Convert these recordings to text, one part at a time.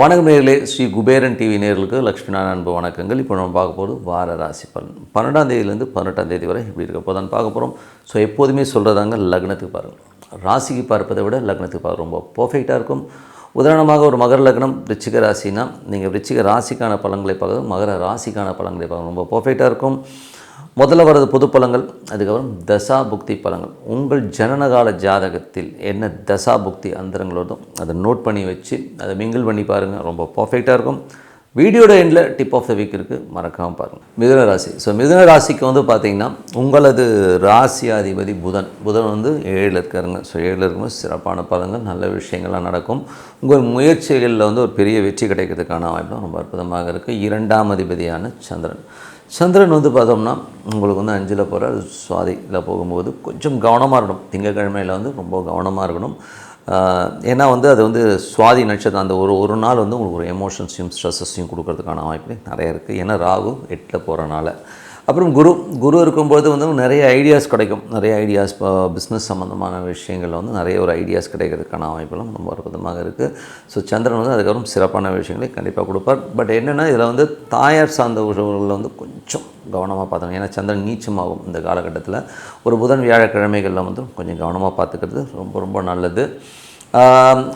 வணக்கம் நேர்களே ஸ்ரீ குபேரன் டிவி நேர்களுக்கு லக்ஷ்மி நாராயண அன்பு வணக்கங்கள். இப்போ நம்ம பார்க்க போகிறது வார ராசி பலன். பன்னெண்டாம் தேதியிலேருந்து பதினெட்டாம் தேதி வரை இப்படி இருக்க போதான் பார்க்க போகிறோம் ஸோ எப்போதுமே சொல்கிறதாங்க லக்னத்துக்கு பாருங்கள் ராசிக்கு பார்ப்பதை விட லக்னத்துக்கு பார்க்க ரொம்ப பர்ஃபெக்டாக இருக்கும். உதாரணமாக ஒரு மகர லக்னம் ரிச்சிக ராசினா நீங்கள் ரிச்சிக ராசிக்கான பலன்களை பார்க்குறது மகர ராசிக்கான பலன்களை பார்க்க ரொம்ப பர்ஃபெக்டாக இருக்கும். முதல்ல வர்றது பொது பலங்கள் அதுக்கப்புறம் தசா புக்தி பலங்கள். உங்கள் ஜனனகால ஜாதகத்தில் என்ன தசா புக்தி அந்தரங்கள் வருதோ அதை நோட் பண்ணி வச்சு அதை மிங்கிள் பண்ணி பாருங்கள் ரொம்ப பர்ஃபெக்டாக இருக்கும். வீடியோட எண்டில் டிப் ஆஃப் த வீக் இருக்குது மறக்காமல் பாருங்கள் மிதுன ராசி. ஸோ மிதுன ராசிக்கு வந்து பார்த்திங்கன்னா உங்களது ராசியாதிபதி புதன். புதன் வந்து ஏழில் இருக்காருங்க. ஸோ ஏழில் இருக்கும்போது சிறப்பான பலங்கள் நல்ல விஷயங்கள்லாம் நடக்கும். உங்கள் முயற்சிகளில் வந்து ஒரு பெரிய வெற்றி கிடைக்கிறதுக்கான வாய்ப்பு ரொம்ப அற்புதமாக இருக்குது இரண்டாம் அதிபதியான சந்திரன். சந்திரன் வந்து பார்த்தோம்னா உங்களுக்கு வந்து அஞ்சில் போகிற சுவாதியில் போகும்போது கொஞ்சம் கவனமாக இருக்கணும். திங்கக்கிழமையில் வந்து ரொம்ப கவனமாக இருக்கணும். ஏன்னா வந்து அது வந்து சுவாதி நட்சத்திரம் அந்த ஒரு ஒரு நாள் வந்து உங்களுக்கு ஒரு எமோஷன்ஸையும் ஸ்ட்ரெஸ்ஸையும் கொடுக்கறதுக்கான வாய்ப்பு நிறைய இருக்குது ஏன்னா ராகு எட்டில் போகிறனால அப்புறம் குரு குரு இருக்கும்போது வந்து நிறைய ஐடியாஸ் கிடைக்கும். நிறைய ஐடியாஸ் இப்போ பிஸ்னஸ் சம்மந்தமான விஷயங்களில் வந்து நிறைய ஒரு ஐடியாஸ் கிடைக்கிறதுக்கான அமைப்புகளும் ரொம்ப அற்புதமாக இருக்குது ஸோ சந்திரன் வந்து அதுக்கப்புறம் சிறப்பான விஷயங்களை கண்டிப்பாக கொடுப்பார். பட் என்னென்னா இதில் வந்து தாயார் சார்ந்த உறவுகளில் வந்து கொஞ்சம் கவனமாக பார்த்துக்கணும். ஏன்னா சந்திரன் நீச்சமாகும் இந்த காலகட்டத்தில். ஒரு புதன் வியாழக்கிழமைகளில் வந்து கொஞ்சம் கவனமாக பார்த்துக்கிறது ரொம்ப ரொம்ப நல்லது.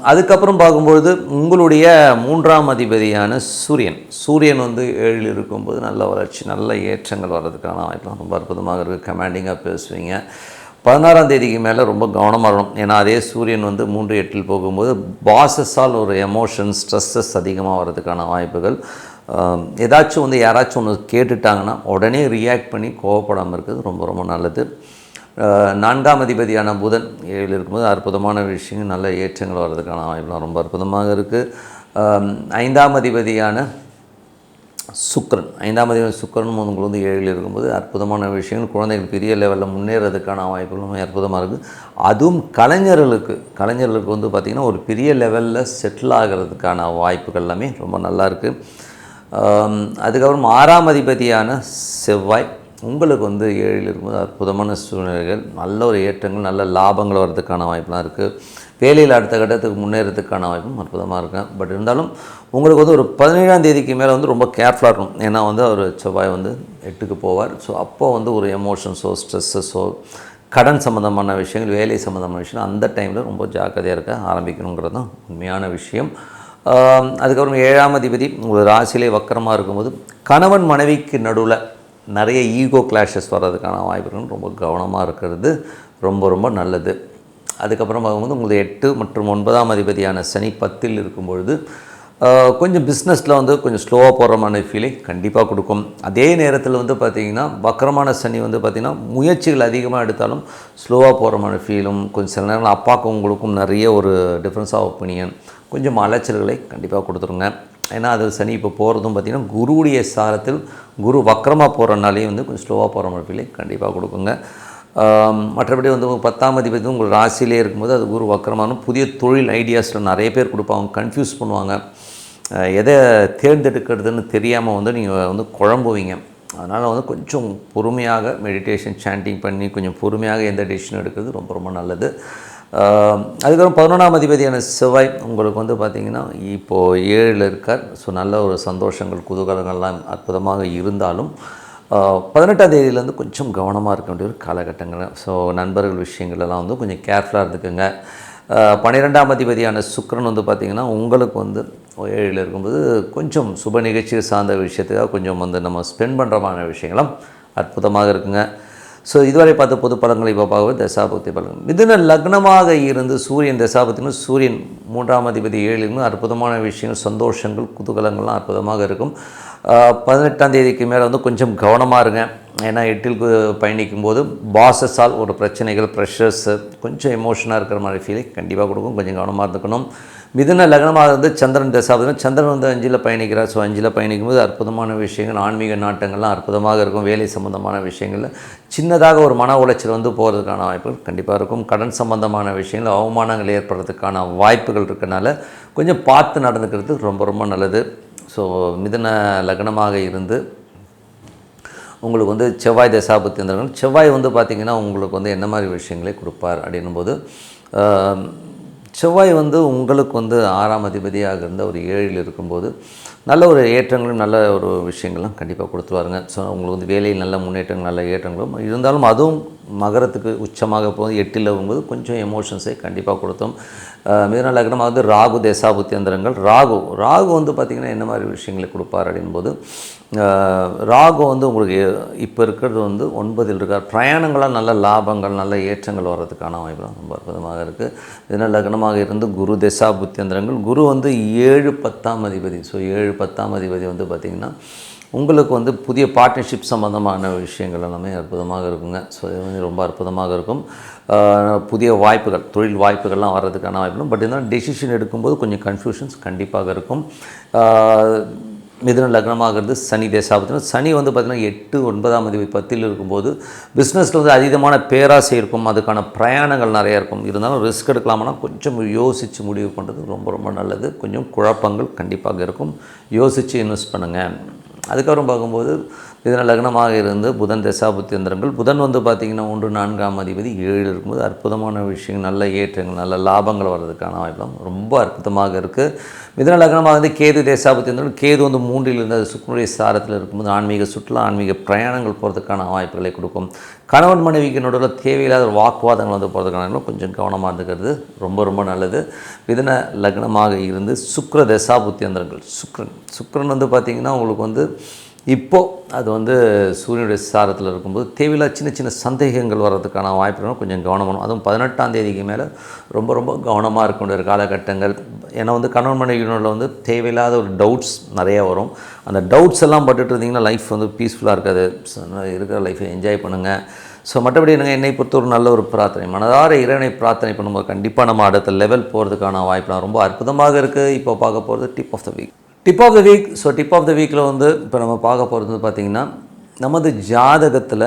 அதுக்கப்புறம் பார்க்கும்பொழுது உங்களுடைய மூன்றாம் அதிபதியான சூரியன். சூரியன் வந்து ஏழில் இருக்கும்போது நல்ல வளர்ச்சி நல்ல ஏற்றங்கள் வர்றதுக்கான வாய்ப்பு ரொம்ப அற்புதமாக இருக்குது கமாண்டிங்காக பேசுவீங்க. பதினாறாம் தேதிக்கு மேலே ரொம்ப கவனமாக இருக்கணும். ஏன்னா அதே சூரியன் வந்து மூன்று எட்டில் போகும்போது பாசஸால் ஒரு எமோஷன் ஸ்ட்ரெஸ்ஸஸ் அதிகமாக வர்றதுக்கான வாய்ப்புகள். ஏதாச்சும் வந்து யாராச்சும் ஒன்று கேட்டுட்டாங்கன்னா உடனே ரியாக்ட் பண்ணி கோவப்படாமல் இருக்கிறது ரொம்ப ரொம்ப நல்லது. நான்காம் அதிபதியான புதன் ஏழில் இருக்கும்போது அற்புதமான விஷயங்கள் நல்ல ஏற்றங்கள் வர்றதுக்கான வாய்ப்புலாம் ரொம்ப அற்புதமாக இருக்குது ஐந்தாம் அதிபதியான சுக்கிரன் ஐந்தாம் அதிபதி சுக்கரன் உங்களுக்கு வந்து ஏழில் இருக்கும்போது அற்புதமான விஷயங்கள் குழந்தைகள் பெரிய லெவலில் முன்னேறதுக்கான வாய்ப்புகளும் அற்புதமாக இருக்குது அதுவும் கலைஞர்களுக்கு கலைஞர்களுக்கு வந்து பார்த்திங்கன்னா ஒரு பெரிய லெவலில் செட்டில் ஆகிறதுக்கான வாய்ப்புகள் எல்லாமே ரொம்ப நல்லா இருக்குது அதுக்கப்புறம் ஆறாம் அதிபதியான செவ்வாய் உங்களுக்கு வந்து ஏழில் இருக்கும்போது அற்புதமான சூழ்நிலைகள் நல்ல ஒரு ஏற்றங்கள் நல்ல லாபங்கள் வர்றதுக்கான வாய்ப்புலாம் இருக்குது வேலையில் அடுத்த கட்டத்துக்கு முன்னேறதுக்கான வாய்ப்பும் அற்புதமாக இருக்கும் பட் இருந்தாலும் உங்களுக்கு வந்து ஒரு பதினேழாம் தேதிக்கு மேலே வந்து ரொம்ப கேர்ஃபுல்லாக இருக்கும் ஏன்னா வந்து அவர் செவ்வாய் வந்து எட்டுக்கு போவார். ஸோ அப்போ வந்து ஒரு எமோஷன்ஸோ ஸ்ட்ரெஸ்ஸஸோ கடன் சம்மந்தமான விஷயங்கள் வேலை சம்மந்தமான விஷயம் அந்த டைமில் ரொம்ப ஜாக்கிரதையாக இருக்க ஆரம்பிக்கணுங்கிறது தான் உண்மையான விஷயம். அதுக்கப்புறம் ஏழாம் அதிபதி உங்கள் ராசியிலே வக்கரமாக இருக்கும்போது கணவன் மனைவிக்கு நடுவில் நிறைய ஈகோ கிளாஷஸ் வர்றதுக்கான வாய்ப்புகள் ரொம்ப கவனமாக இருக்கிறது. ரொம்ப ரொம்ப நல்லது. அதுக்கப்புறம் பார்க்கும்போது உங்களுக்கு எட்டு மற்றும் ஒன்பதாம் அதிபதியான சனி பத்தில் இருக்கும்பொழுது பொழுது கொஞ்சம் பிஸ்னஸில் வந்து கொஞ்சம் ஸ்லோவாக போகிற மாதிரி ஃபீலிங் கண்டிப்பாக கொடுக்கும். அதே நேரத்தில் வந்து பார்த்திங்கன்னா வக்கரமான சனி வந்து பார்த்திங்கன்னா முயற்சிகள் அதிகமாக எடுத்தாலும் ஸ்லோவாக போகிற மாதிரி ஃபீலும் கொஞ்சம் சில நேரம் அப்பாவுக்கும் உங்களுக்கும் நிறைய ஒரு டிஃப்ரென்ஸ் ஆஃப் ஒப்பீனியன் கொஞ்சம் அலைச்சல்களை கண்டிப்பாக கொடுத்துருங்க. ஏன்னா அது சனி இப்போ போகிறதும் பார்த்திங்கன்னா குருவுடைய சாரத்தில் குரு வக்கரமாக போகிறனாலே வந்து கொஞ்சம் ஸ்லோவாக போகிற மாதிரி கண்டிப்பாக கொடுக்குங்க. மற்றபடி வந்து பத்தாம் அதிபதி உங்கள் ராசியிலே இருக்கும்போது அது குரு வக்கரமானும் புதிய தொழில் ஐடியாஸில் நிறைய பேர் கொடுப்பாங்க கன்ஃபியூஸ் பண்ணுவாங்க. எதை தேர்ந்தெடுக்கிறதுன்னு தெரியாமல் வந்து நீங்கள் வந்து குழம்புவீங்க. அதனால் வந்து கொஞ்சம் பொறுமையாக மெடிடேஷன் சாண்டிங் பண்ணி கொஞ்சம் பொறுமையாக எந்த டெசிஷன் எடுக்கிறது ரொம்ப ரொம்ப நல்லது. அதுக்கப்புறம் பதினொன்றாம் அதிபதியான செவ்வாய் உங்களுக்கு வந்து பார்த்திங்கன்னா இப்போது ஏழில் இருக்கார். ஸோ நல்ல ஒரு சந்தோஷங்கள் குதூகலங்கள்லாம் அற்புதமாக இருந்தாலும் பதினெட்டாம் தேதியிலேருந்து கொஞ்சம் கவனமாக இருக்க வேண்டிய ஒரு காலகட்டங்கள். ஸோ நண்பர்கள் விஷயங்களெல்லாம் வந்து கொஞ்சம் கேர்ஃபுல்லாக இருந்துக்குங்க. பன்னிரெண்டாம் அதிபதியான சுக்கரன் வந்து பார்த்திங்கன்னா உங்களுக்கு வந்து ஏழில் இருக்கும்போது கொஞ்சம் சுப நிகழ்ச்சி சார்ந்த விஷயத்துக்காக கொஞ்சம் வந்து நம்ம ஸ்பெண்ட் பண்ணுறமான விஷயங்களும் அற்புதமாக இருக்குங்க. ஸோ இதுவரை பார்த்த பொது பலன்களை இப்போ பார்க்கும்போது தசாபக்தி பலன்கள் மிதுன லக்னமாக இருந்து சூரியன் தசாபத்தினும் சூரியன் மூன்றாம் அதிபதி ஏழிலும் அற்புதமான விஷயங்கள் சந்தோஷங்கள் குதூகலங்கள்லாம் அற்புதமாக இருக்கும். பதினெட்டாம் தேதிக்கு மேலே வந்து கொஞ்சம் கவனமாக இருங்க. ஏன்னா எட்டில் பயணிக்கும் போது பாசஸால் ஒரு பிரச்சனைகள் ப்ரெஷர்ஸு கொஞ்சம் எமோஷனாக இருக்கிற மாதிரி ஃபீலிங் கண்டிப்பாக கொடுக்கும். கொஞ்சம் கவனமாக இருந்துக்கணும். மிதுன லக்னமாக இருந்து சந்திரன் தசாபதினா சந்திரன் வந்து அஞ்சில் பயணிக்கிறார். ஸோ அஞ்சில் பயணிக்கும் போது அற்புதமான விஷயங்கள் ஆன்மீக நாட்டங்கள்லாம் அற்புதமாக இருக்கும் வேலை சம்பந்தமான விஷயங்களில். சின்னதாக ஒரு மன உளைச்சல் வந்து போகிறதுக்கான வாய்ப்புகள் கண்டிப்பாக இருக்கும். கடன் சம்பந்தமான விஷயங்கள் அவமானங்கள் ஏற்படுறதுக்கான வாய்ப்புகள் இருக்கனால கொஞ்சம் பார்த்து நடந்துக்கிறது ரொம்ப ரொம்ப நல்லது. ஸோ மிதன லக்னமாக இருந்து உங்களுக்கு வந்து செவ்வாய் தசாபத்தி இருந்திருக்கும் செவ்வாய் வந்து பார்த்திங்கன்னா உங்களுக்கு வந்து என்ன மாதிரி விஷயங்களை கொடுப்பார் அப்படின்னும் போது செவ்வாய் வந்து உங்களுக்கு வந்து ஆறாம் அதிபதியாக இருந்த ஒரு ஏழில் இருக்கும்போது நல்ல ஒரு ஏற்றங்களும் நல்ல ஒரு விஷயங்களும் கண்டிப்பாக கொடுத்துருவாருங்க ஸோ உங்களுக்கு வந்து வேலையில் நல்ல முன்னேற்றங்கள் நல்ல ஏற்றங்களும் இருந்தாலும் அதுவும் மகரத்துக்கு உச்சமாக போகுது எட்டில் வரும்போது கொஞ்சம் எமோஷன்ஸை கண்டிப்பாக கொடுத்தோம். மிதன லக்னம் வந்து ராகு தேசாபுத்தியந்திரங்கள் ராகு ராகு வந்து பார்த்திங்கன்னா என்ன மாதிரி விஷயங்களை கொடுப்பார் அப்படின்போது ராகு வந்து உங்களுக்கு இப்போ இருக்கிறது வந்து ஒன்பதில் இருக்கார். பிரயாணங்களால் நல்ல லாபங்கள் நல்ல ஏற்றங்கள் வர்றதுக்கான வாய்ப்பு ரொம்ப அற்புதமாக இருக்குது மிதன லக்னமாக இருந்து குரு தசா புத்தியந்திரங்கள் குரு வந்து ஏழு பத்தாம் அதிபதி. ஸோ ஏழு பத்தாம் அதிபதி வந்து பார்த்திங்கன்னா உங்களுக்கு வந்து புதிய பார்ட்னர்ஷிப் சம்மந்தமான விஷயங்கள் எல்லாமே அற்புதமாக இருக்குங்க. ஸோ இது வந்து ரொம்ப அற்புதமாக இருக்கும். புதிய வாய்ப்புகள் தொழில் வாய்ப்புகள்லாம் வர்றதுக்கான வாய்ப்புகளும் பட் இருந்தாலும் டெசிஷன் எடுக்கும்போது கொஞ்சம் கன்ஃபியூஷன்ஸ் கண்டிப்பாக இருக்கும். மிதுன லக்னமாகிறது சனி தேசாபத்தினம் சனி வந்து பார்த்திங்கன்னா எட்டு ஒன்பதாம் தேதி பத்தில் இருக்கும்போது பிஸ்னஸில் வந்து அதீதமான பேராசை இருக்கும் அதுக்கான பிரயாணங்கள் நிறையா இருக்கும். இருந்தாலும் ரிஸ்க் எடுக்கலாமானா கொஞ்சம் யோசித்து முடிவு பண்ணுறது ரொம்ப ரொம்ப நல்லது. கொஞ்சம் குழப்பங்கள் கண்டிப்பாக இருக்கும். யோசித்து இன்வெஸ்ட் பண்ணுங்கள் அதுக்கப்புறம் பார்க்கும்போது இதனால் லக்னமாக இருந்து புதன் தசாபுத்தியந்திரங்கள் புதன் வந்து பார்த்திங்கன்னா ஒன்று நான்காம் அதிபதி ஏழு இருக்கும்போது அற்புதமான விஷயங்கள் நல்ல ஏற்றங்கள் நல்ல லாபங்கள் வர்றதுக்கான வாய்ப்புலாம் ரொம்ப அற்புதமாக இருக்குது மிதன லக்னமாக வந்து கேது தேசாபுத்தியந்திரங்கள் கேது வந்து மூன்றில் இருந்து அது சுக்குனுடைய சாரத்தில் இருக்கும்போது ஆன்மீக சுற்றுலா ஆன்மீக பிரயாணங்கள் போகிறதுக்கான வாய்ப்புகளை கொடுக்கும். கணவன் மனைவிக்கு நடுவில் தேவையில்லாத ஒரு வாக்குவாதங்கள் வந்து போகிறதுக்கான கொஞ்சம் கவனமாக இருந்துக்கிறது ரொம்ப ரொம்ப நல்லது. மிதன லக்னமாக இருந்து சுக்ர தசாபுத்தியந்திரங்கள் சுக்ரன் சுக்ரன் வந்து பார்த்திங்கன்னா உங்களுக்கு வந்து இப்போது அது வந்து சூரியனுடைய சாரத்தில் இருக்கும்போது தேவையில்லா சின்ன சின்ன சந்தேகங்கள் வர்றதுக்கான வாய்ப்புகளும் கொஞ்சம் கவனம் அதுவும் பதினெட்டாம் தேதிக்கு மேலே ரொம்ப ரொம்ப கவனமாக இருக்க வேண்டிய ஒரு காலகட்டங்கள். ஏன்னா வந்து கணவன் மனைவியினோட வந்து தேவையில்லாத ஒரு டவுட்ஸ் நிறையா வரும். அந்த டவுட்ஸ் எல்லாம் பட்டுட்டு இருந்தீங்கன்னா லைஃப் வந்து பீஸ்ஃபுல்லாக இருக்காது. இருக்கிற லைஃப்பை என்ஜாய் பண்ணுங்கள் ஸோ மற்றபடி எனக்கு என்னை பொறுத்த ஒரு நல்ல ஒரு பிரார்த்தனை. மனதார இறைவனை பிரார்த்தனை பண்ணும்போது கண்டிப்பாக நம்ம அடுத்த லெவல் போகிறதுக்கான வாய்ப்புலாம் ரொம்ப அற்புதமாக இருக்குது இப்போ பார்க்க போகிறது dip of the week dip of the week so dip of the வீக்கில் வந்து இப்போ நம்ம பார்க்க போகிறது பார்த்திங்கன்னா நமது ஜாதகத்தில்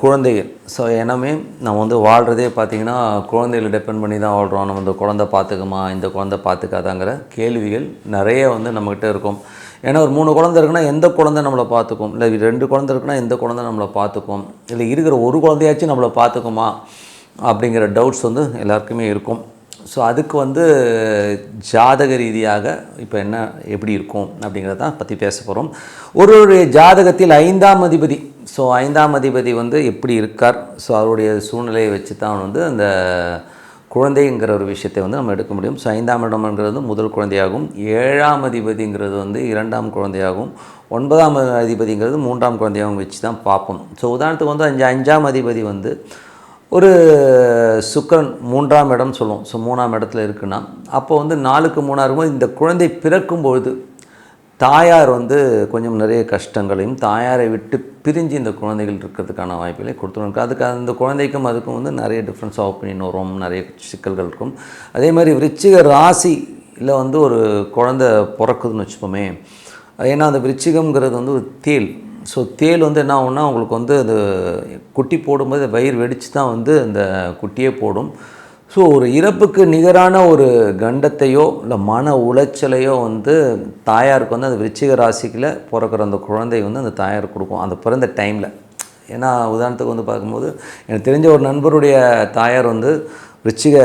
குழந்தைகள் ஸோ எனமே நம்ம வந்து வாழ்கிறதே பார்த்திங்கன்னா குழந்தைகளை டிபெண்ட் பண்ணி தான் வாழ்கிறோம் நம்ம இந்த குழந்தை பார்த்துக்குமா இந்த குழந்தை பார்த்துக்காதாங்கிற கேள்விகள் நிறைய வந்து நம்மக்கிட்ட இருக்கும். ஏன்னா ஒரு மூணு குழந்தை இருக்குன்னா எந்த குழந்தை நம்மளை பார்த்துக்கும்? இல்லை ரெண்டு குழந்தை இருக்குன்னா எந்த குழந்தை நம்மளை பார்த்துக்கும்? இல்லை இருக்கிற ஒரு குழந்தையாச்சும் நம்மளை பார்த்துக்குமா? அப்படிங்கிற டவுட்ஸ் வந்து எல்லாருக்குமே இருக்கும். ஸோ அதுக்கு வந்து ஜாதக ரீதியாக இப்போ என்ன எப்படி இருக்கும் அப்படிங்கிறத பற்றி பேச போகிறோம் ஒரு ஒரு ஜாதகத்தில் ஐந்தாம் அதிபதி ஸோ ஐந்தாம் அதிபதி வந்து எப்படி இருக்கார்? ஸோ அவருடைய சூழ்நிலையை வச்சு தான் வந்து அந்த குழந்தைங்கிற ஒரு விஷயத்தை வந்து நம்ம எடுக்க முடியும். ஸோ ஐந்தாம் இடம்ங்கிறது முதல் குழந்தையாகும். ஏழாம் அதிபதிங்கிறது வந்து இரண்டாம் குழந்தையாகும். ஒன்பதாம் அதிபதிங்கிறது மூன்றாம் குழந்தையாகவும் வச்சு தான் பார்ப்போம். ஸோ உதாரணத்துக்கு வந்து அஞ்சு அஞ்சாம் அதிபதி வந்து ஒரு சுக்கரன் மூன்றாம் இடம் சொல்லுவோம் ஸோ மூணாம் இடத்துல இருக்குன்னா அப்போ வந்து நாலுக்கு மூணாக இருக்கும்போது இந்த குழந்தை பிறக்கும் பொழுது தாயார் வந்து கொஞ்சம் நிறைய கஷ்டங்களையும் தாயாரை விட்டு பிரிஞ்சு இந்த குழந்தைகள் இருக்கிறதுக்கான வாய்ப்புகளை கொடுத்துருக்கு அதுக்கு அந்த குழந்தைக்கும் அதுக்கும் வந்து நிறைய டிஃப்ரென்ஸ் ஆஃப் ஒப்பீனியன் வரும் நிறைய சிக்கல்கள் இருக்கும். அதே மாதிரி விருச்சிக ராசியில் வந்து ஒரு குழந்தை பிறக்குதுன்னு வச்சுப்போமே ஏன்னா அந்த விருச்சிகம்ங்கிறது வந்து ஒரு தேல் ஸோ தேல் வந்து என்ன ஆகும்னா உங்களுக்கு வந்து அது குட்டி போடும்போது வயிறு வெடித்து தான் வந்து அந்த குட்டியே போடும். ஸோ ஒரு இறப்புக்கு நிகரான ஒரு கண்டத்தையோ இல்லை மன உளைச்சலையோ வந்து தாயாருக்கு வந்து அந்த விருச்சிக ராசிக்கில் பிறக்கிற அந்த குழந்தை வந்து அந்த தாயார் கொடுக்கும். அந்த பிறந்த டைமில் ஏன்னா உதாரணத்துக்கு வந்து பார்க்கும்போது எனக்கு தெரிஞ்ச ஒரு நண்பருடைய தாயார் வந்து ரிச்சிக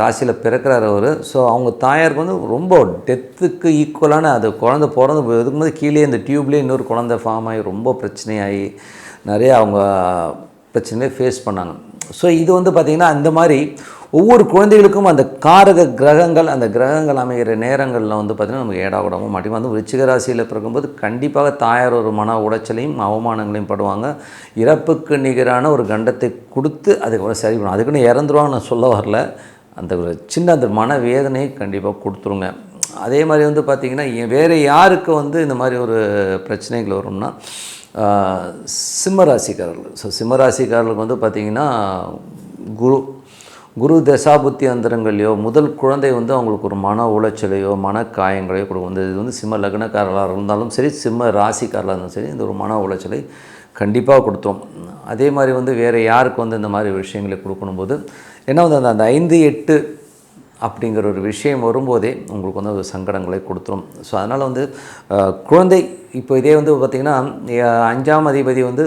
ராசியில் பிறக்கிறார் அவர். ஸோ அவங்க தாயாருக்கு வந்து ரொம்ப டெத்துக்கு ஈக்குவலான அது குழந்தை பிறந்து இருக்கும்போது கீழே இந்த டியூப்லேயே இன்னொரு குழந்தை ஃபார்ம் ஆகி ரொம்ப பிரச்சனையாகி நிறைய அவங்க பிரச்சனையை ஃபேஸ் பண்ணாங்க. ஸோ இது வந்து பார்த்திங்கன்னா அந்த மாதிரி ஒவ்வொரு குழந்தைகளுக்கும் அந்த காரக கிரகங்கள் அந்த கிரகங்கள் அமைகிற நேரங்களில் வந்து பார்த்திங்கன்னா நமக்கு ஏடா கூடாமல் மாட்டோம் வந்து விருச்சிக ராசியில் பிறக்கும்போது கண்டிப்பாக தாயார் ஒரு மன உடைச்சலையும் அவமானங்களையும் படுவாங்க. இறப்புக்கு நிகரான ஒரு கண்டத்தை கொடுத்து அதுக்கப்புறம் சரி பண்ணும் அதுக்குன்னு இறந்துருவாங்க நான் சொல்ல வரல. அந்த ஒரு சின்ன அந்த மன வேதனையை கண்டிப்பாக கொடுத்துருங்க. அதே மாதிரி வந்து பார்த்திங்கன்னா வேறு யாருக்கு வந்து இந்த மாதிரி ஒரு பிரச்சனைகள் வரும்னா சிம்மராசிக்காரர்கள். சிம்ம ராசிக்காரர்கள் ஸோ சிம்மராசிக்காரர்களுக்கு வந்து பார்த்திங்கன்னா குரு குரு தசாபுத்தி அந்தரங்கள்லையோ முதல் குழந்தை வந்து அவங்களுக்கு ஒரு மன உளைச்சலையோ மன காயங்களையோ கொடுக்கும். இந்த இது வந்து சிம்ம லக்னக்காரர்களாக இருந்தாலும் சரி சிம்ம ராசிக்காரர்களாக இருந்தாலும் சரி இந்த ஒரு மன உளைச்சலை கண்டிப்பாக கொடுத்தோம். அதே மாதிரி வந்து வேறு யாருக்கு வந்து இந்த மாதிரி விஷயங்களை கொடுக்கணும் போது ஏன்னா வந்து அந்த அந்த ஐந்து எட்டு அப்படிங்கிற ஒரு விஷயம் வரும்போதே உங்களுக்கு வந்து ஒரு சங்கடங்களை கொடுத்துரும். ஸோ அதனால் வந்து குழந்தை இப்போ இதே வந்து பார்த்திங்கன்னா அஞ்சாம் அதிபதி வந்து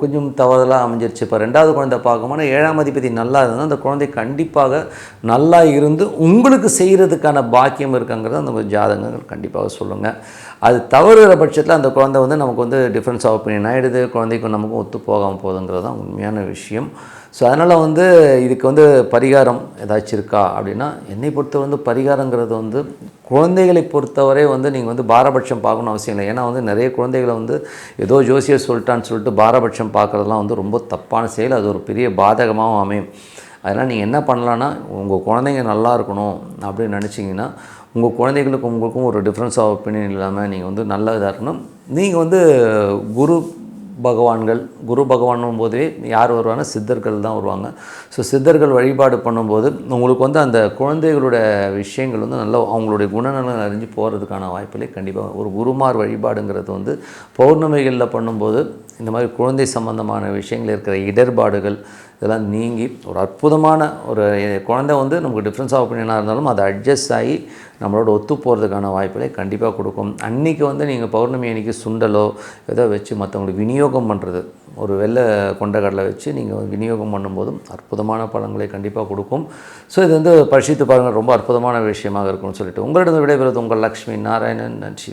கொஞ்சம் தவறுதலாக அமைஞ்சிருச்சு. இப்போ ரெண்டாவது குழந்தை பார்க்கும்போது ஏழாம் அதிபதி நல்லா இருந்தால் அந்த குழந்தை கண்டிப்பாக நல்லா இருந்து உங்களுக்கு செய்கிறதுக்கான பாக்கியம் இருக்குங்கிறத அந்த ஜாதகங்கள் கண்டிப்பாக சொல்லுங்கள் அது தவறுகிற பட்சத்தில் அந்த குழந்தை வந்து நமக்கு வந்து டிஃப்ரென்ஸ் ஆஃப் ஒப்பீனியன் ஆகிடுது குழந்தைக்கும் நமக்கும் ஒத்து போகாமல் போகுதுங்கிறது தான் உண்மையான விஷயம். ஸோ அதனால் வந்து இதுக்கு வந்து பரிகாரம் ஏதாச்சும் இருக்கா அப்படின்னா என்னை பொறுத்த வந்து பரிகாரங்கிறது வந்து குழந்தைகளை பொறுத்தவரை வந்து நீங்கள் வந்து பாரபட்சம் பார்க்கணும் அவசியம் இல்லை. ஏன்னா வந்து நிறைய குழந்தைகளை வந்து ஏதோ ஜோசியர் சொல்லிட்டான்னு சொல்லிட்டு பாரபட்சம் பார்க்குறதுலாம் வந்து ரொம்ப தப்பான செயல். அது ஒரு பெரிய பாதகமாகவும் அமையும். அதனால் நீங்கள் என்ன பண்ணலான்னா உங்கள் குழந்தைங்க நல்லா இருக்கணும் அப்படின்னு நினச்சிங்கன்னா உங்கள் குழந்தைகளுக்கும் உங்களுக்கும் ஒரு டிஃப்ரென்ஸ் ஆஃப் ஒப்பீனியன் இல்லாமல் நீங்கள் வந்து நல்ல இதாக இருக்கணும். நீங்கள் வந்து குரு பகவான்கள் குரு பகவானும் போதே யார் வருவாங்க சித்தர்கள் தான் வருவாங்க. ஸோ சித்தர்கள் வழிபாடு பண்ணும்போது உங்களுக்கு வந்து அந்த குழந்தைகளோட விஷயங்கள் வந்து நல்லா அவங்களுடைய குணநலன் அறிஞ்சு போகிறதுக்கான வாய்ப்புகளே கண்டிப்பாக ஒரு குருமார் வழிபாடுங்கிறது வந்து பௌர்ணமிகளில் பண்ணும்போது இந்த மாதிரி குழந்தை சம்பந்தமான விஷயங்கள் இருக்கிற இடர்பாடுகள் இதெல்லாம் நீங்கி ஒரு அற்புதமான ஒரு குழந்தை வந்து நமக்கு டிஃப்ரென்ஸ் ஆஃப் ஒப்பீனியனாக இருந்தாலும் அதை அட்ஜஸ்ட் ஆகி நம்மளோட ஒத்து போகிறதுக்கான வாய்ப்புகளை கண்டிப்பாக கொடுக்கும். அன்றைக்கி வந்து நீங்கள் பௌர்ணமி அன்றைக்கி சுண்டலோ ஏதோ வச்சு மற்றவங்களுக்கு விநியோகம் பண்ணுறது ஒரு வெள்ளை கொண்டக்கடலை வச்சு நீங்கள் விநியோகம் பண்ணும்போதும் அற்புதமான பழங்களை கண்டிப்பாக கொடுக்கும். ஸோ இது வந்து பரிசித்து பாருங்கள் ரொம்ப அற்புதமான விஷயமாக இருக்கும்னு சொல்லிட்டு உங்களிடம் விடைபெறுவது உங்கள் லக்ஷ்மி நாராயணன். நன்றி.